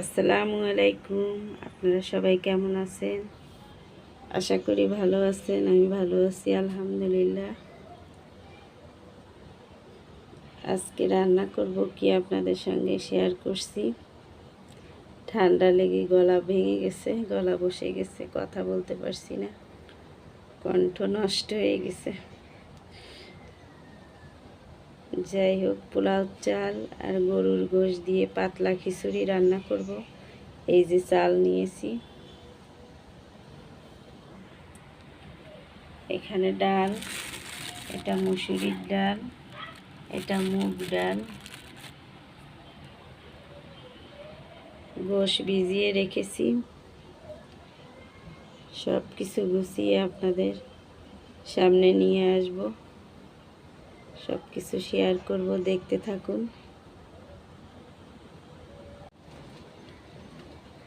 আসসালামু আলাইকুম। আপনারা সবাই কেমন আছেন? আশা করি ভালো আছেন, আমি ভালো আছি, আলহামদুলিল্লাহ। আজকে রান্না করব কি আপনাদের সঙ্গে শেয়ার করছি। ঠান্ডা লেগে গলা ভেঙে গেছে, গলা বসে গেছে, কথা বলতে পারছি না। কণ্ঠ নষ্ট হয়ে গেছে। যাই হোক পোলাও, চাল আর গরুর গোশ দিয়ে পাতলা খিচুড়ি রান্না করব। এই যে চাল নিয়েছি। এখানে ডাল, এটা মুসুরির ডাল, এটা মুগ ডাল। গোশ ভিজিয়ে রেখেছি। সব কিছু গুছিয়ে আপনাদের সামনে নিয়ে আসব। সব কিছু শেয়ার করব, দেখতে থাকুন।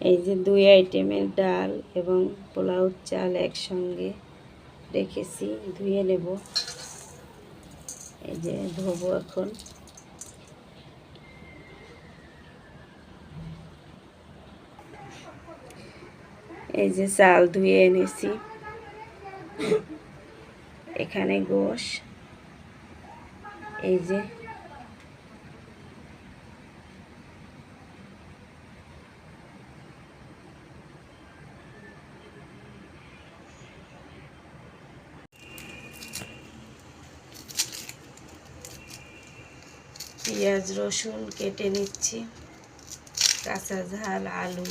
এই যে দুই আইটেমের ডাল এবং পোলাও চাল একসঙ্গে রেখেছি, ধুয়ে নেব। এই যে ধোবো এখন। এই যে চাল ধুয়ে এনেছি। এখানে গোশ। এই যে। পেঁয়াজ রসুন কেটে নিচ্ছি কাঁচা ঝাল আলু।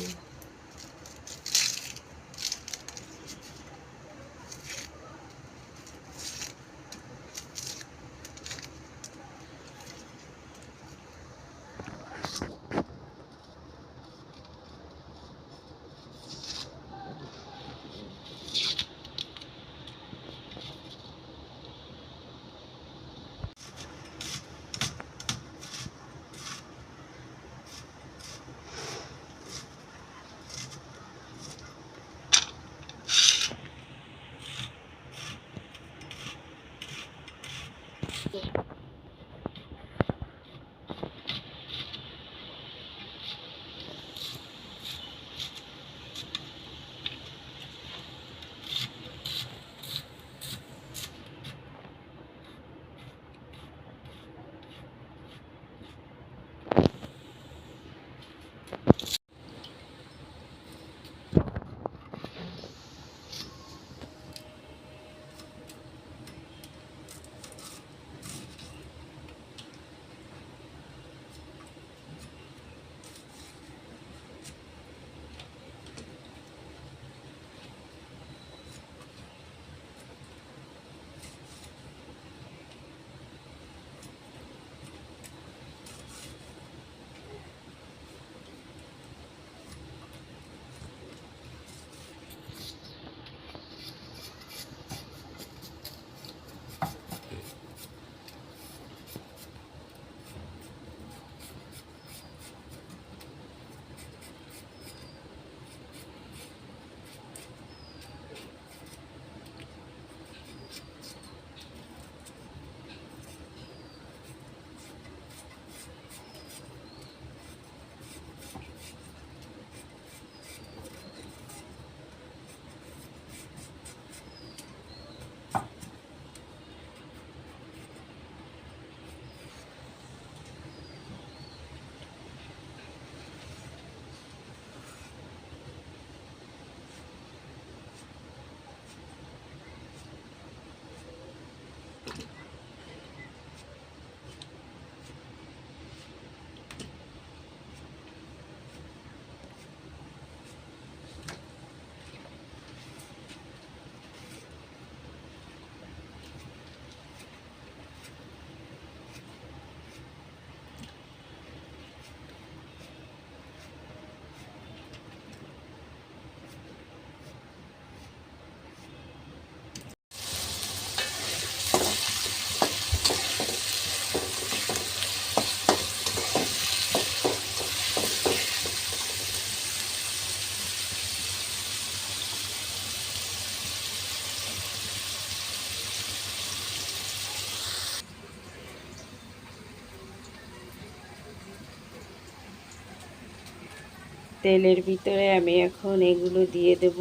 তেলের ভিতরে আমি এখন এগুলো দিয়ে দেব।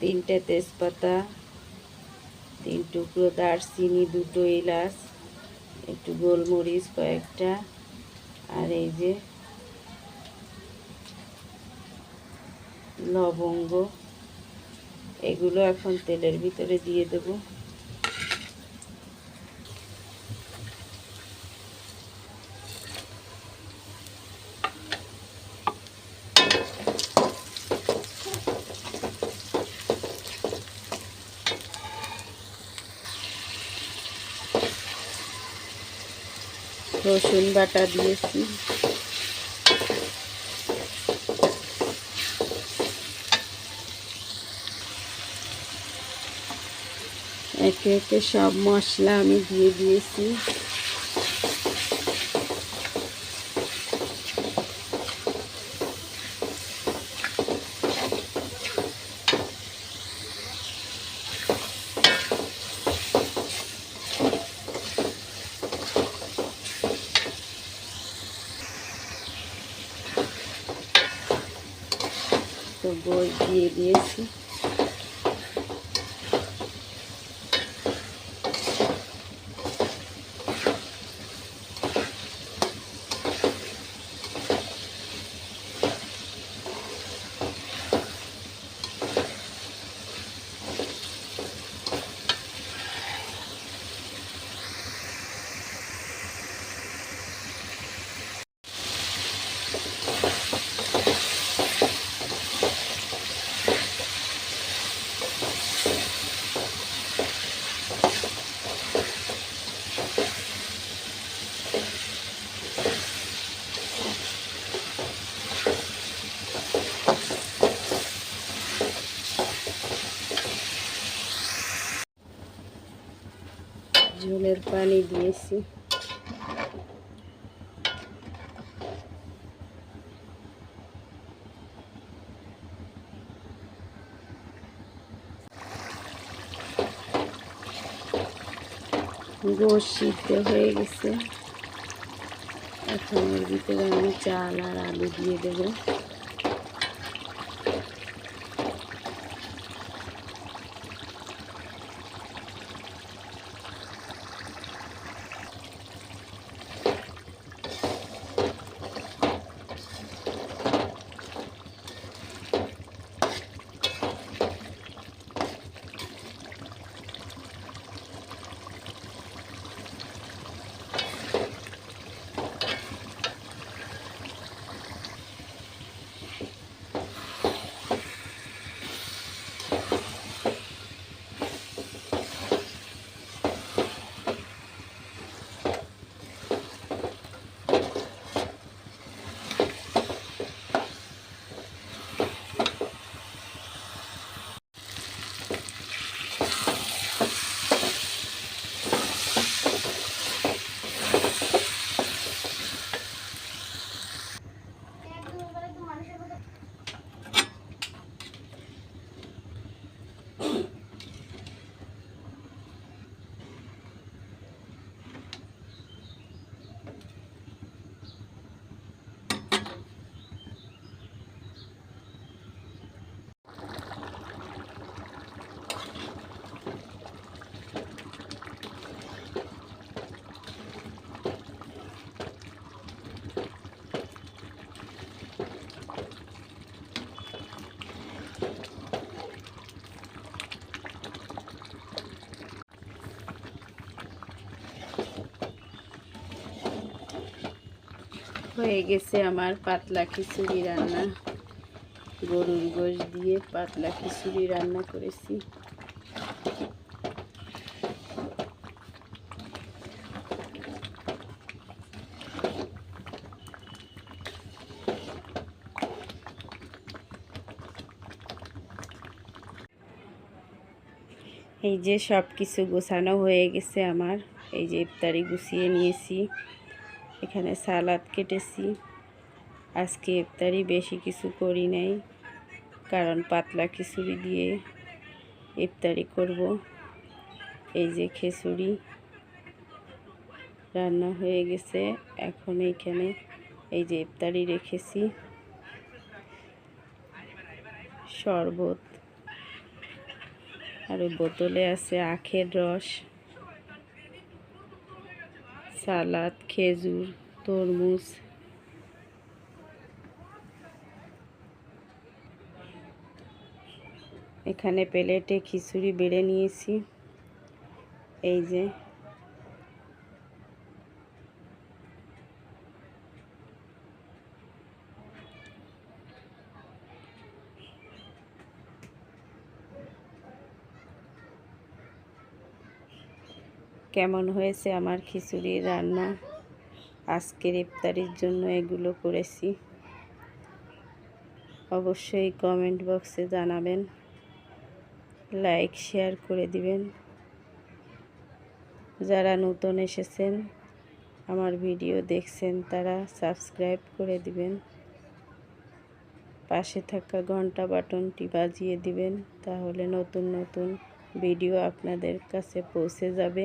তিনটে তেজপাতা, তিন টুকরো দারচিনি, দুটো এলাচ, একটু গোলমরিচ কয়েকটা, আর এই যে লবঙ্গ, এগুলো এখন তেলের ভিতরে দিয়ে দেব। রসুন বাটা দিয়েছি। একে একে সব মশলা আমি দিয়ে দিয়েছি। তো দিয়ে দিয়েছি। ঝোলের পানি দিয়েছি। গোশ সিদ্ধ হয়ে গেছে। এখন এর ভিতরে আমি চাল আর আলু দিয়ে দেবো। হয়ে গেছে আমার পাতলা খিচুড়ি রান্না। গরুর গোশ দিয়ে পাতলা খিচুড়ি রান্না করেছি। এই যে সব কিছু গোছানো হয়ে গেছে আমার। এই যে ইফতারি গুছিয়ে নিয়েছি। এখানে সালাদ কেটেছি। আজকে ইফতারি বেশি কিছু করি নাই, কারণ পাতলা খিচুড়ি দিয়ে ইফতারি করব। এই যে খিচুড়ি রান্না হয়ে গেছে, এখন এইখানে এই যে ইফতারি রেখেছি। শরবত, আর বোতলে আছে আখের রস। সালাদ খেজুর তরমুজ। এখানে প্লেটে খিচুড়ি বেড়ে নিয়েছি। এই যে কেমন হয়েছে আমার খিচুড়ি রান্না? আজকের ইফতারির জন্য এগুলো করেছি। অবশ্যই কমেন্ট বক্সে জানাবেন। লাইক শেয়ার করে দিবেন। যারা নতুন এসেছেন, আমার ভিডিও দেখছেন, তারা সাবস্ক্রাইব করে দিবেন। পাশে থাকা ঘণ্টা বাটনটি বাজিয়ে দিবেন, তাহলে নতুন নতুন ভিডিও আপনাদের কাছে পৌঁছে যাবে।